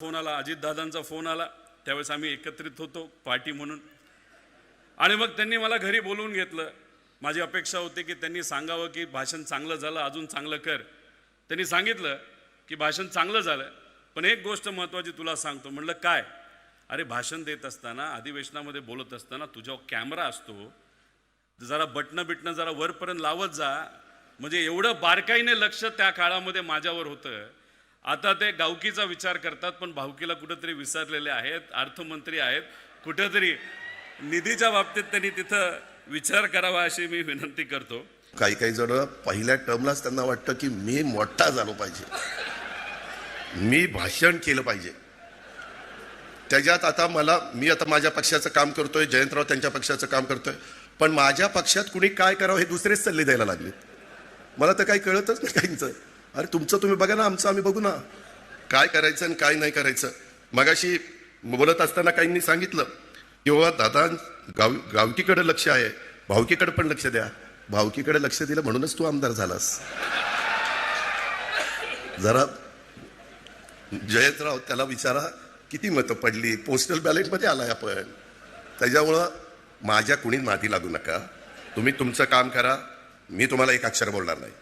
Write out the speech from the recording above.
Phone आला अजितदादांचा phone आला. त्यावेळेस आम्ही एकत्रित होतो पार्टी म्हणून. आणि मग त्यांनी मला घरी बोलवून घेतलं. माझी अपेक्षा होती की त्यांनी सांगावं की भाषण चांगलं झालं अजून चांगलं कर. त्यांनी सांगितलं की भाषण चांगलं झालं पण एक गोष्ट महत्त्वाची तुला सांगतो. म्हणलं काय? अरे भाषण देत असताना अधिवेशनामध्ये बोलत असताना तुझ्यावर कॅमेरा असतो. जरा बटणं बिटणं जरा वरपर्यंत लावत जा. म्हणजे एवढं बारकाईने लक्ष त्या काळामध्ये माझ्यावर होतं. आता ते गावकीचा विचार करतात पण भावकीला कुठंतरी विसरलेले आहेत अर्थमंत्री आहेत. कुठंतरी निधीच्या बाबतीत त्यांनी तिथं विचार करावा अशी मी विनंती करतो. काही काही जण पहिल्या टर्मलाच त्यांना वाटतं की मी मोठा झालो पाहिजे. मी भाषण केलं पाहिजे. त्याच्यात आता मला मी आता माझ्या पक्षाचं काम करतोय जयंतराव त्यांच्या पक्षाचं काम करतोय. पण माझ्या पक्षात कुणी काय करावं हे दुसरेच सल्ले द्यायला लागले. मला तर काही कळतच नाही काहींचं. अरे तुमचं तुम्ही बघा ना आमचं आम्ही बघू ना. काय करायचं आणि काय नाही करायचं. मगाशी बोलत असताना काहींनी सांगितलं किंवा दादा गाव गावकीकडे लक्ष आहे. भावकीकडे पण लक्ष द्या. भावकीकडे लक्ष दिलं म्हणूनच तू आमदार झालास. जरा जयंतराव त्याला विचारा किती मतं पडली? पोस्टल बॅलेटमध्ये आलाय आपण. त्याच्यामुळं माझ्या कुणी नादी लागू नका. तुम्ही तुमचं काम करा. मी तुम्हाला एक अक्षर बोलणार नाही.